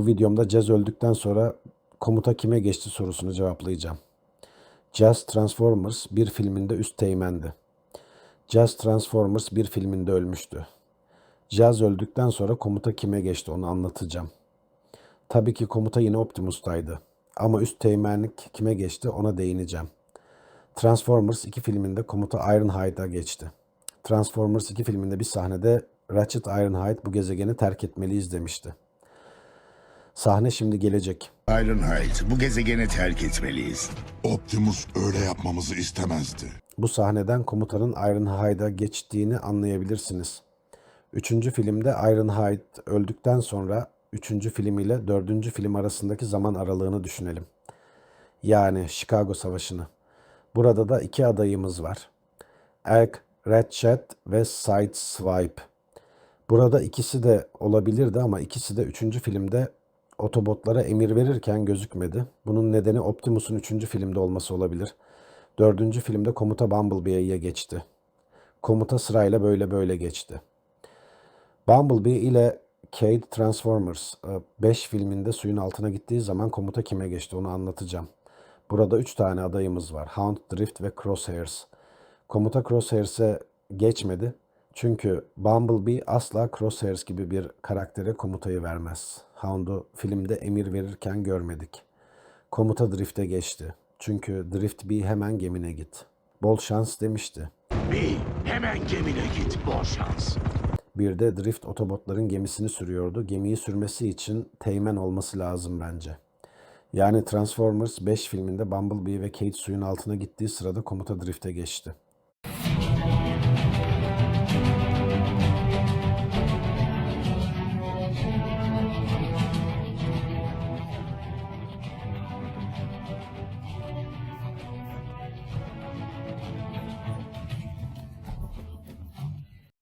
Bu videomda Jazz öldükten sonra komuta kime geçti sorusunu cevaplayacağım. Jazz Transformers bir filminde üst teğmendi. Jazz Transformers bir filminde ölmüştü. Jazz öldükten sonra komuta kime geçti onu anlatacağım. Tabii ki komuta yine Optimus'taydı. Ama üst teğmenlik kime geçti ona değineceğim. Transformers 2 filminde komuta Ironhide'a geçti. Transformers 2 filminde bir sahnede Ratchet Ironhide bu gezegeni terk etmeliyiz demişti. Sahne şimdi gelecek. Ironhide, bu gezegeni terk etmeliyiz. Optimus öyle yapmamızı istemezdi. Bu sahneden komutanın Ironhide'a geçtiğini anlayabilirsiniz. Üçüncü filmde Ironhide öldükten sonra üçüncü film ile dördüncü film arasındaki zaman aralığını düşünelim. Yani Chicago Savaşı'nı. Burada da iki adayımız var. Egg, Ratchet ve Sideswipe. Burada ikisi de olabilirdi ama ikisi de üçüncü filmde Otobotlara emir verirken gözükmedi. Bunun nedeni Optimus'un üçüncü filmde olması olabilir. Dördüncü filmde komuta Bumblebee'ye geçti. Komuta sırayla böyle böyle geçti. Bumblebee ile Cade Transformers 5 filminde suyun altına gittiği zaman komuta kime geçti onu anlatacağım. Burada 3 tane adayımız var. Hound, Drift ve Crosshairs. Komuta Crosshairs'e geçmedi. Çünkü Bumblebee asla Crosshairs gibi bir karaktere komutayı vermez. Hound'u filmde emir verirken görmedik. Komuta drift'e geçti. Çünkü Drift B hemen gemine git. Bol şans demişti. B hemen gemine git bol şans. Bir de Drift otobotların gemisini sürüyordu. Gemiyi sürmesi için teğmen olması lazım bence. Yani Transformers 5 filminde Bumblebee ve Kate suyun altına gittiği sırada komuta drift'e geçti.